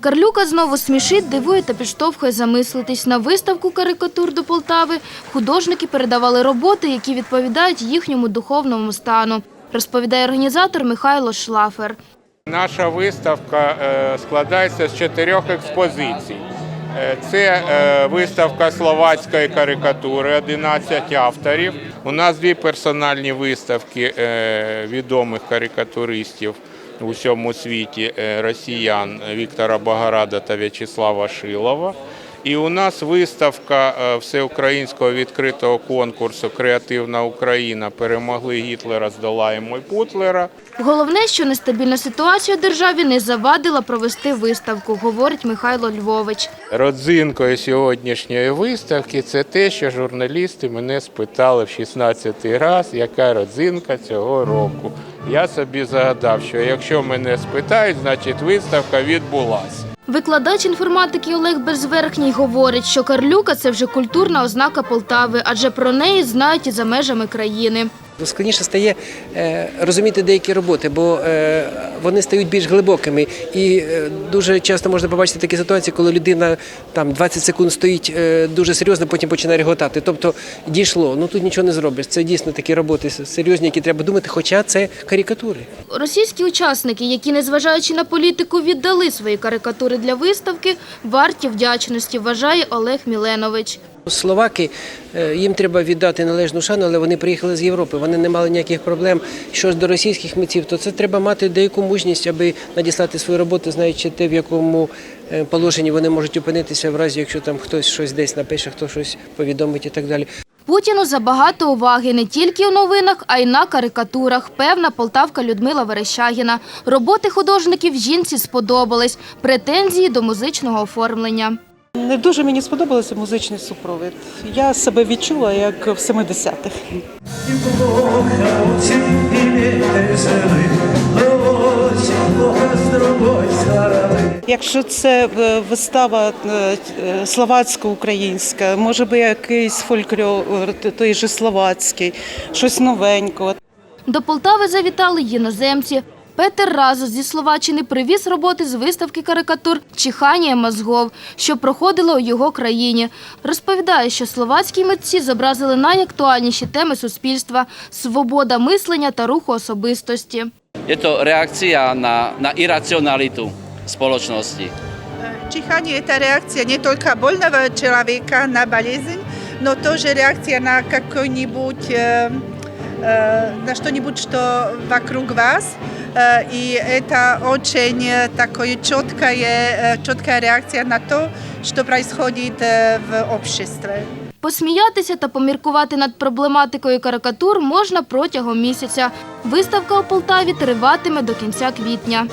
Карлюка знову смішить, дивує та підштовхує замислитись. На виставку карикатур до Полтави художники передавали роботи, які відповідають їхньому духовному стану, розповідає організатор Михайло Шлафер. Наша виставка е, складається з чотирьох експозицій. Е, Це е, виставка словацької карикатури, 11 авторів. У нас дві персональні виставки відомих карикатуристів у всьому світі е, росіян Віктора Багарада та В'ячеслава Шилова. І у нас виставка е, всеукраїнського відкритого конкурсу Креативна Україна перемогли Гітлера, здолаємо і Путлера. Головне, що нестабільна ситуація у державі не завадила провести виставку, говорить Михайло Львович. Родзинкою сьогоднішньої виставки це те, що журналісти мене спитали в 16-й раз, яка родзинка цього року. Я собі загадав, що якщо мене спитають, значить виставка відбулася. Викладач інформатики Олег Безверхній говорить, що Карлюка – це вже культурна ознака Полтави, адже про неї знають і за межами країни. Складніше стає е, розуміти деякі роботи, бо е, вони стають більш глибокими. І е, дуже часто можна побачити такі ситуації, коли людина там 20 секунд стоїть дуже серйозно, потім починає реготати. Тобто дійшло. Ну тут нічого не зробиш. Це дійсно такі роботи серйозні, які треба думати, хоча це карикатури. Російські учасники, які, незважаючи на політику, віддали свої карикатури для виставки, варті вдячності, вважає Олег Міленович. Словаки е, їм треба віддати належну шану, але вони приїхали з Європи. Вони не мали ніяких проблем. Що ж до російських митців, то це треба мати деяку мужність, аби надіслати свою роботу, знаючи те, в якому е, положенні вони можуть опинитися, в разі якщо там хтось щось десь напише, хто щось повідомить і так далі. Путіну забагато уваги не тільки у новинах, а й на карикатурах. Певна полтавка Людмила Верещагіна. Роботи художників жінці сподобались. Претензії до музичного оформлення. Не дуже мені сподобався музичний супровід. Я себе відчула як в 70-х. Kochał ciebie zemy, osiem kocha z drugoj strony. Якщо це е, вистава е, е, словацько-українська, може би якийсь фольклор, той же словацький, щось новенького. До Полтави завітали іноземці. Петер Разус зі Словаччини привіз роботи з виставки карикатур «Чихання мозгов», що проходило у його країні. Розповідає, що словацькі митці зобразили найактуальніші теми суспільства – свобода мислення та руху особистості. Je to reakcia na, na iracionalitu spoločnosti. Чихание – это реакция не только больного человека на болезнь, но тоже реакция на какой-нибудь, э, э, на что-нибудь, что вокруг вас. Э, И это очень э, такое четкая, э, четкая реакция на то, что происходит э, в обществе. Посміятися та поміркувати над проблематикою карикатур можна протягом місяця. Виставка у Полтаві триватиме до кінця квітня.